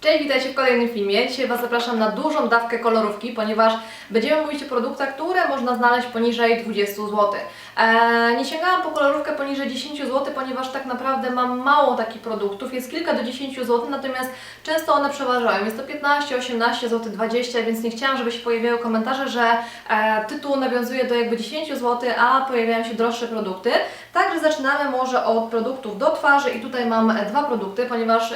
Cześć, witajcie w kolejnym filmie. Dzisiaj Was zapraszam na dużą dawkę kolorówki, ponieważ będziemy mówić o produktach, które można znaleźć poniżej 20 zł. Eee, nie sięgałam po kolorówkę poniżej 10 zł, ponieważ tak naprawdę mam mało takich produktów. Jest kilka do 10 zł, natomiast często one przeważają. Jest to 15, 18 zł, 20, więc nie chciałam, żeby się pojawiały komentarze, że e, tytuł nawiązuje do jakby 10 zł, a pojawiają się droższe produkty. Także zaczynamy może od produktów do twarzy i tutaj mam e, dwa produkty, ponieważ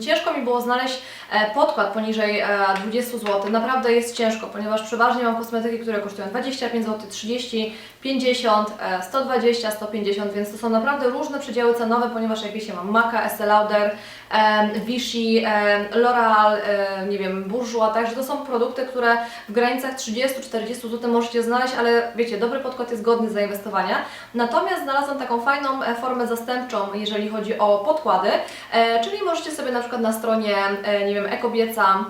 ciężko mi było znaleźć e, podkład poniżej e, 20 zł. Naprawdę jest ciężko, ponieważ przeważnie mam kosmetyki, które kosztują 25 zł, 30, 50, e, 120, 150, więc to są naprawdę różne przedziały cenowe, ponieważ jak wiecie mam Maca, Estée Lauder, em, Vichy, em, L'Oreal, nie wiem, Bourjois, także to są produkty, które w granicach 30-40 zł możecie znaleźć, ale wiecie, dobry podkład jest godny zainwestowania. Natomiast znalazłam taką fajną e, formę zastępczą, jeżeli chodzi o podkłady, e, czyli możecie sobie na przykład na stronie, e, nie wiem, Ekobieca,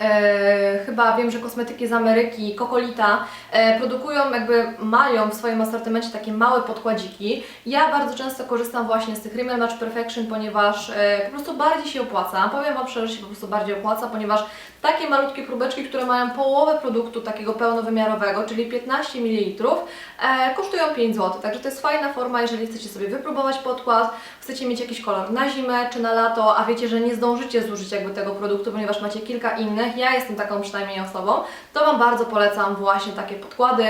E, chyba wiem, że kosmetyki z Ameryki, Kokolita e, produkują, jakby mają w swoim asortymencie takie małe podkładziki. Ja bardzo często korzystam właśnie z tych Rimmel Match Perfection, ponieważ e, po prostu bardziej się opłaca. Powiem Wam szczerze, że się po prostu bardziej opłaca, ponieważ takie malutkie próbeczki, które mają połowę produktu takiego pełnowymiarowego, czyli 15 ml, e, kosztują 5 zł. Także to jest fajna forma, jeżeli chcecie sobie wypróbować podkład, chcecie mieć jakiś kolor na zimę czy na lato, a wiecie, że nie zdążycie zużyć jakby tego produktu, ponieważ macie kilka innych, ja jestem taką przynajmniej osobą, to Wam bardzo polecam właśnie takie podkłady.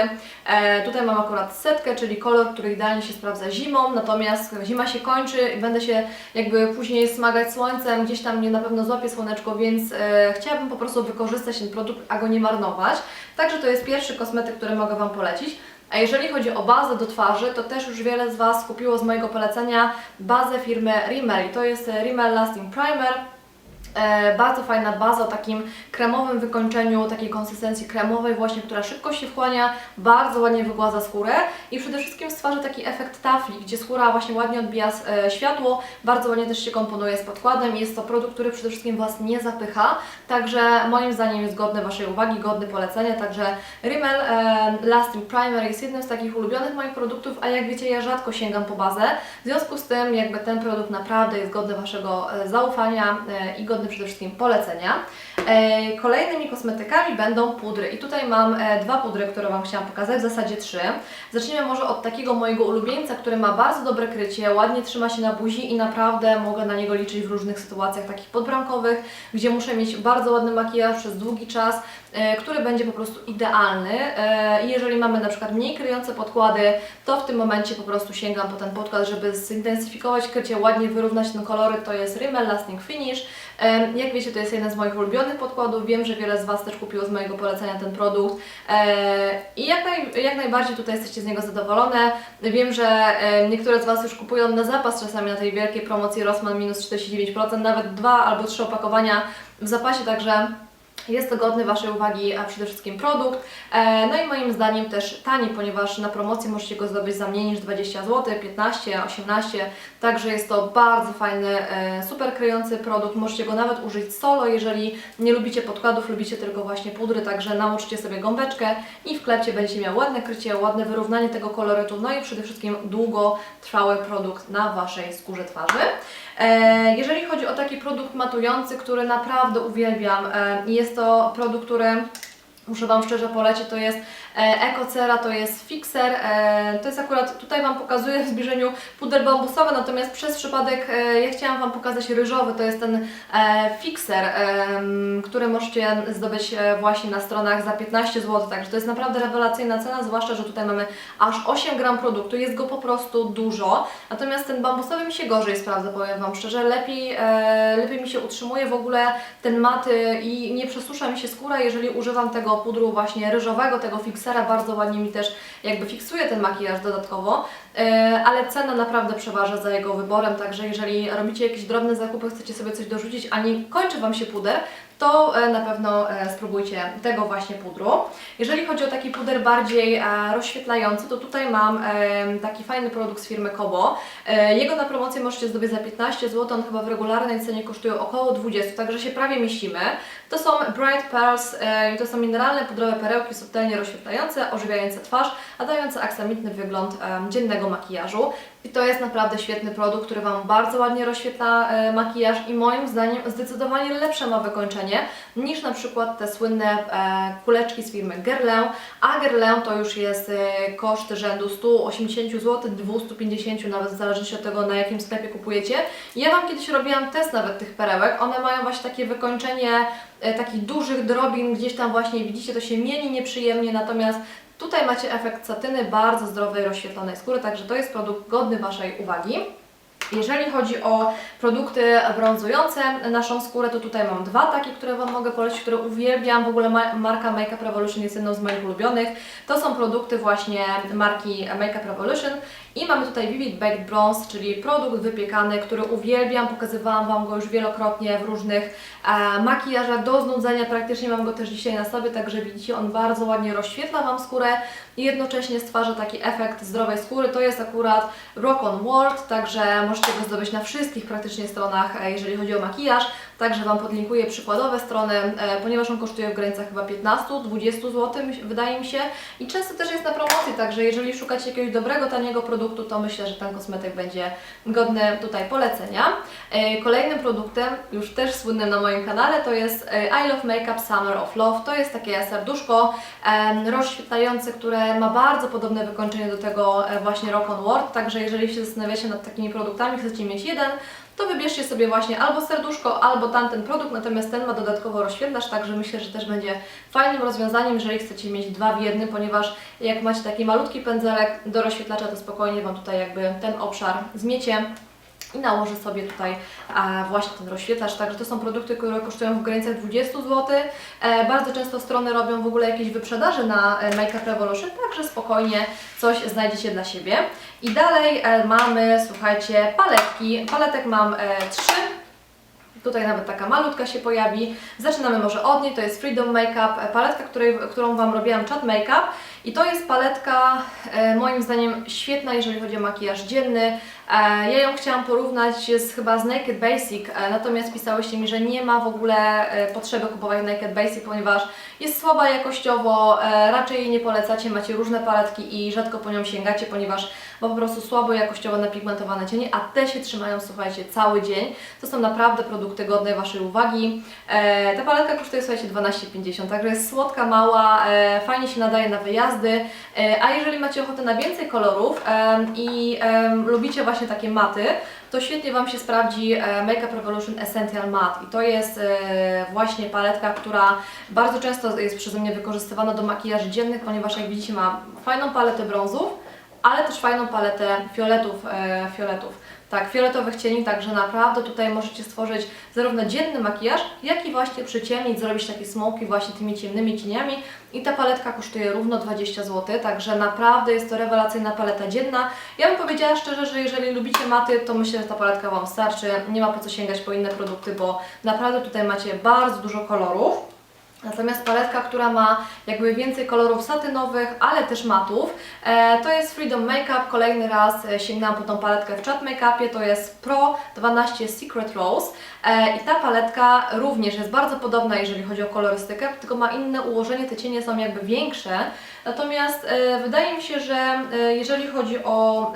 E, tutaj mam akurat setkę, czyli kolor, który idealnie się sprawdza zimą, natomiast zima się kończy i będę się jakby później smagać słońcem, gdzieś tam mnie na pewno złapie słoneczko, więc e, chciałabym po prostu wykorzystać ten produkt, a go nie marnować. Także to jest pierwszy kosmetyk, który mogę Wam polecić. A jeżeli chodzi o bazę do twarzy, to też już wiele z Was kupiło z mojego polecenia bazę firmy Rimmel. I To jest e, Rimmel Lasting Primer. E, bardzo fajna baza o takim kremowym wykończeniu, takiej konsystencji kremowej właśnie, która szybko się wchłania, bardzo ładnie wygładza skórę i przede wszystkim stwarza taki efekt tafli, gdzie skóra właśnie ładnie odbija e, światło, bardzo ładnie też się komponuje z podkładem. Jest to produkt, który przede wszystkim Was nie zapycha, także moim zdaniem jest godny Waszej uwagi, godny polecenia, także Rimmel e, Lasting Primer jest jednym z takich ulubionych moich produktów, a jak wiecie ja rzadko sięgam po bazę, w związku z tym jakby ten produkt naprawdę jest godny Waszego zaufania i godny przede wszystkim polecenia. E, Kolejnymi kosmetykami będą pudry i tutaj mam e, dwa pudry, które Wam chciałam pokazać, w zasadzie trzy. Zacznijmy może od takiego mojego ulubieńca, który ma bardzo dobre krycie, ładnie trzyma się na buzi i naprawdę mogę na niego liczyć w różnych sytuacjach takich podbramkowych, gdzie muszę mieć bardzo ładny makijaż przez długi czas, e, który będzie po prostu idealny. Jeżeli mamy na przykład mniej kryjące podkłady, to w tym momencie po prostu sięgam po ten podkład, żeby zintensyfikować krycie, ładnie wyrównać ten kolory, to jest Rimmel Lasting Finish. Jak wiecie, to jest jeden z moich ulubionych podkładów. Wiem, że wiele z Was też kupiło z mojego polecenia ten produkt. E, I jak, naj, jak najbardziej tutaj jesteście z niego zadowolone. Wiem, że e, niektóre z Was już kupują na zapas czasami na tej wielkiej promocji Rossmann minus 49%, nawet dwa albo trzy opakowania w zapasie, także jest to godny Waszej uwagi, a przede wszystkim produkt. E, No i moim zdaniem też tani, ponieważ na promocji możecie go zdobyć za mniej niż 20 zł, 15, 18, także jest to bardzo fajny, e, super kryjący produkt. Możecie go nawet użyć solo, jeżeli nie lubicie podkładów, lubicie tylko właśnie pudry, także namoczcie sobie gąbeczkę i wklepcie, będziecie miał ładne krycie, ładne wyrównanie tego kolorytu, no i przede wszystkim długotrwały produkt na Waszej skórze twarzy. E, Jeżeli chodzi o taki produkt matujący, który naprawdę uwielbiam, e, jest to produkt, który muszę Wam szczerze polecić, to jest Ecocera, to jest fixer, e, to jest akurat, tutaj Wam pokazuję w zbliżeniu puder bambusowy, natomiast przez przypadek e, ja chciałam Wam pokazać ryżowy, to jest ten e, fixer, który możecie zdobyć właśnie na stronach za 15 zł, także to jest naprawdę rewelacyjna cena, zwłaszcza, że tutaj mamy aż 8 gram produktu, jest go po prostu dużo, natomiast ten bambusowy mi się gorzej sprawdza, powiem Wam szczerze, lepiej, lepiej mi się utrzymuje w ogóle ten maty i nie przesusza mi się skóra, jeżeli używam tego pudru właśnie ryżowego, tego fixera, bardzo ładnie mi też jakby fiksuje ten makijaż dodatkowo, e, ale cena naprawdę przeważa za jego wyborem, także jeżeli robicie jakieś drobne zakupy, chcecie sobie coś dorzucić, a nie kończy Wam się puder, to e, na pewno e, spróbujcie tego właśnie pudru. Jeżeli chodzi o taki puder bardziej rozświetlający, to tutaj mam taki fajny produkt z firmy Kobo. Jego na promocję możecie zdobyć za 15 zł, on chyba w regularnej cenie kosztuje około 20, także się prawie mieścimy. To są Bright Pearls e, to są mineralne pudrowe perełki subtelnie rozświetlające, ożywiające twarz, a dające aksamitny wygląd e, dziennego makijażu. I to jest naprawdę świetny produkt, który Wam bardzo ładnie rozświetla e, makijaż i moim zdaniem zdecydowanie lepsze ma wykończenie niż na przykład te słynne kuleczki z firmy Guerlain, a Guerlain to już jest koszt rzędu 180 zł, 250 nawet w zależności od tego na jakim sklepie kupujecie. Ja Wam kiedyś robiłam test nawet tych perełek, one mają właśnie takie wykończenie takich dużych drobin, gdzieś tam właśnie widzicie, to się mieni nieprzyjemnie, natomiast Tutaj macie efekt satyny bardzo zdrowej, rozświetlonej skóry, także to jest produkt godny Waszej uwagi. Jeżeli chodzi o produkty brązujące naszą skórę, to tutaj mam dwa takie, które Wam mogę polecić, które uwielbiam. W ogóle ma- marka Makeup Revolution jest jedną z moich ulubionych. To są produkty właśnie marki Makeup Revolution. I mamy tutaj Vivid Baked Bronze, czyli produkt wypiekany, który uwielbiam. Pokazywałam Wam go już wielokrotnie w różnych e, makijażach do znudzenia. Praktycznie mam go też dzisiaj na sobie, także widzicie, on bardzo ładnie rozświetla Wam skórę i jednocześnie stwarza taki efekt zdrowej skóry. To jest akurat Rock on World, także możecie go zdobyć na wszystkich praktycznie stronach, e, jeżeli chodzi o makijaż. Także Wam podlinkuję przykładowe strony, e, ponieważ on kosztuje w granicach chyba 15-20 zł, wydaje mi się. I często też jest na promocji, także jeżeli szukacie jakiegoś dobrego, taniego produktu, to myślę, że ten kosmetyk będzie godny tutaj polecenia. E, Kolejnym produktem, już też słynnym na moim kanale, to jest e, I Love Makeup Summer of Love. To jest takie serduszko rozświetlające, które ma bardzo podobne wykończenie do tego właśnie Rock on World, także jeżeli się zastanawiacie nad takimi produktami, chcecie mieć jeden, to wybierzcie sobie właśnie albo serduszko, albo tamten produkt, natomiast ten ma dodatkowo rozświetlacz, także myślę, że też będzie fajnym rozwiązaniem, jeżeli chcecie mieć dwa w jednym, ponieważ jak macie taki malutki pędzelek do rozświetlacza, to spokojnie Wam tutaj jakby ten obszar zmiecie i nałożę sobie tutaj właśnie ten rozświetlacz. Także to są produkty, które kosztują w granicach 20 zł. E, bardzo często strony robią w ogóle jakieś wyprzedaże na e, Makeup Revolution, także spokojnie coś znajdziecie dla siebie. I dalej e, mamy, słuchajcie, paletki. Paletek mam trzy. Tutaj nawet taka malutka się pojawi. Zaczynamy może od niej, to jest Freedom Makeup, paletka, której, którą Wam robiłam Chat Makeup. I to jest paletka e, moim zdaniem świetna, jeżeli chodzi o makijaż dzienny. E, ja ją chciałam porównać z, chyba z Naked Basic, e, natomiast pisałyście mi, że nie ma w ogóle potrzeby kupować Naked Basic, ponieważ jest słaba jakościowo, raczej jej nie polecacie, macie różne paletki i rzadko po nią sięgacie, ponieważ ma po prostu słabo jakościowo napigmentowane cienie, a te się trzymają, słuchajcie, cały dzień. To są naprawdę produkty godne Waszej uwagi. Ta paletka kosztuje, słuchajcie, 12,50, także jest słodka, mała, fajnie się nadaje na wyjazdy, e, a jeżeli macie ochotę na więcej kolorów i lubicie właśnie takie maty, to świetnie Wam się sprawdzi e, Makeup Revolution Essential Matte i to jest e, właśnie paletka, która bardzo często jest przeze mnie wykorzystywana do makijaży dziennych, ponieważ jak widzicie ma fajną paletę brązów, ale też fajną paletę fioletów, fioletów. Tak, fioletowych cieni, także naprawdę tutaj możecie stworzyć zarówno dzienny makijaż, jak i właśnie przyciemnić, zrobić takie smoki właśnie tymi ciemnymi cieniami. I ta paletka kosztuje równo 20 zł, także naprawdę jest to rewelacyjna paleta dzienna. Ja bym powiedziała szczerze, że jeżeli lubicie maty, to myślę, że ta paletka Wam starczy. Nie ma po co sięgać po inne produkty, bo naprawdę tutaj macie bardzo dużo kolorów. Natomiast paletka, która ma jakby więcej kolorów satynowych, ale też matów, e, to jest Freedom Makeup. Kolejny raz e, sięgnęłam po tą paletkę w Chat Makeupie, to jest Pro 12 Secret Rose. E, I ta paletka również jest bardzo podobna, jeżeli chodzi o kolorystykę, tylko ma inne ułożenie, te cienie są jakby większe. Natomiast wydaje mi się, że jeżeli chodzi o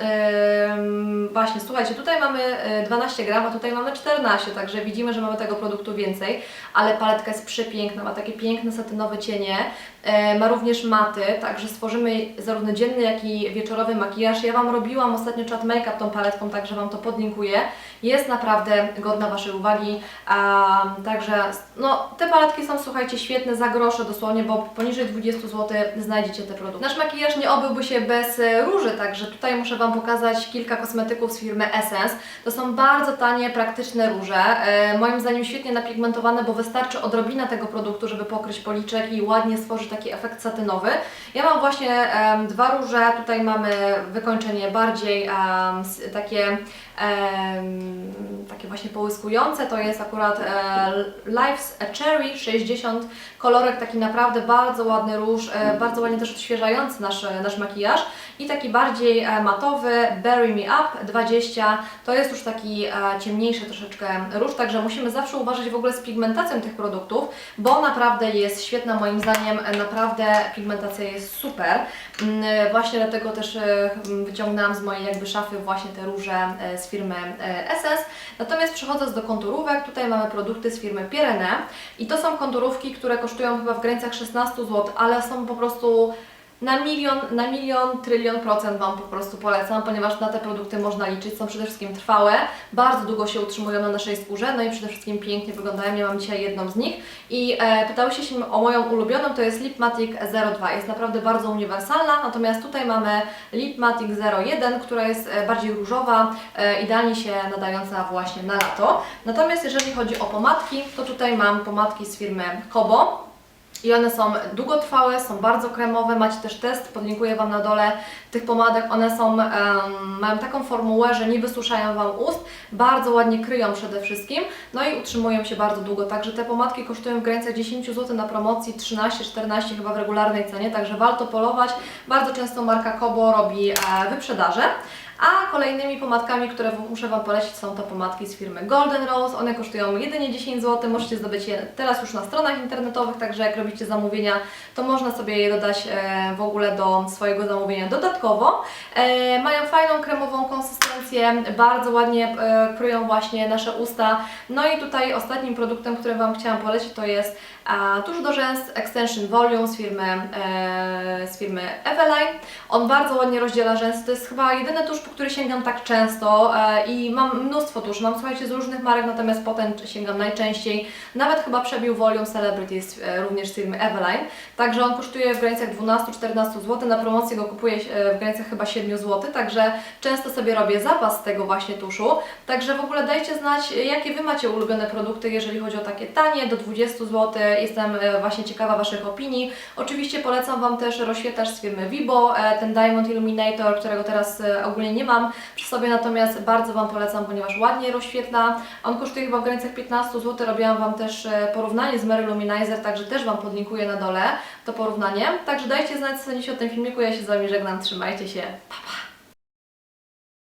właśnie, słuchajcie, tutaj mamy e, 12 gram, a tutaj mamy 14, także widzimy, że mamy tego produktu więcej, ale paletka jest przepiękna, ma takie piękne satynowe cienie, e, ma również maty, także stworzymy zarówno dzienny, jak i wieczorowy makijaż. Ja Wam robiłam ostatnio chat make-up tą paletką, także Wam to podlinkuję. Jest naprawdę godna Waszej uwagi, także no, te paletki są, słuchajcie, świetne za grosze dosłownie, bo poniżej 20 zł znajdziecie te produkty. Nasz makijaż nie obyłby się bez e, róży, także tutaj muszę Wam pokazać kilka kosmetyków z firmy Essence. To są bardzo tanie, praktyczne róże, e, moim zdaniem świetnie napigmentowane, bo wystarczy odrobina tego produktu, żeby pokryć policzek i ładnie stworzyć taki efekt satynowy. Ja mam właśnie em, dwa róże, tutaj mamy wykończenie bardziej s- takie, em, takie właśnie połyskujące, to jest akurat e, Life's a Cherry 60, kolorek. Taki naprawdę bardzo ładny róż, e, bardzo ładnie też odświeżający nasz, nasz makijaż. I taki bardziej e, matowy Bury Me Up 20, to jest już taki e, ciemniejszy troszeczkę róż, także musimy zawsze uważać w ogóle z pigmentacją tych produktów, bo naprawdę naprawdę jest świetna moim zdaniem, naprawdę pigmentacja jest super. Mm, Właśnie dlatego też e, mm, wyciągnęłam z mojej jakby szafy właśnie te róże e, z firmy e, SS. Natomiast przechodząc do konturówek, tutaj mamy produkty z firmy Pirene i to są konturówki, które kosztują chyba w granicach 16 zł, ale są po prostu na milion, na milion, trylion procent Wam po prostu polecam, ponieważ na te produkty można liczyć, są przede wszystkim trwałe, bardzo długo się utrzymują na naszej skórze, no i przede wszystkim pięknie wyglądają, ja mam dzisiaj jedną z nich i e, pytałyście się o moją ulubioną, to jest Lipmatic 02, jest naprawdę bardzo uniwersalna, natomiast tutaj mamy Lipmatic 01, która jest e, bardziej różowa, e, idealnie się nadająca właśnie na lato. Natomiast jeżeli chodzi o pomadki, to tutaj mam pomadki z firmy Kobo, i one są długotrwałe, są bardzo kremowe. Macie też test, podlinkuję Wam na dole tych pomadek. One są, em, mają taką formułę, że nie wysuszają Wam ust, bardzo ładnie kryją przede wszystkim, no i utrzymują się bardzo długo. Także te pomadki kosztują w granicach 10 zł na promocji, 13-14 chyba w regularnej cenie, także warto polować. Bardzo często marka Kobo robi e, wyprzedaże. A kolejnymi pomadkami, które muszę Wam polecić są to pomadki z firmy Golden Rose. One kosztują jedynie 10 zł. Możecie zdobyć je teraz już na stronach internetowych, także jak robicie zamówienia, to można sobie je dodać e, w ogóle do swojego zamówienia dodatkowo. E, mają fajną kremową konsystencję, bardzo ładnie e, kryją właśnie nasze usta. No i tutaj ostatnim produktem, który Wam chciałam polecić to jest tusz do rzęs Extension Volume z firmy, z firmy Eveline. On bardzo ładnie rozdziela rzęsy. To jest chyba jedyny tusz, po który sięgam tak często e, i mam mnóstwo tuszy. Mam słuchajcie z różnych marek, natomiast potem sięgam najczęściej. Nawet chyba przebił Volume Celebrities e, również z firmy Eveline. Także on kosztuje w granicach 12-14 zł. Na promocji go kupuję e, w granicach chyba 7 zł. Także często sobie robię zapas tego właśnie tuszu. Także w ogóle dajcie znać, jakie Wy macie ulubione produkty, jeżeli chodzi o takie tanie, do 20 zł. Jestem właśnie ciekawa Waszych opinii. Oczywiście polecam Wam też rozświetlacz z firmy Vibo, ten Diamond Illuminator, którego teraz ogólnie nie mam przy sobie, natomiast bardzo Wam polecam, ponieważ ładnie rozświetla. On kosztuje chyba w granicach 15 zł. Robiłam Wam też e, porównanie z Mary Luminizer, także też Wam podlinkuję na dole to porównanie. Także dajcie znać, co sądzicie o tym filmiku. Ja się z Wami żegnam. Trzymajcie się. Pa, pa.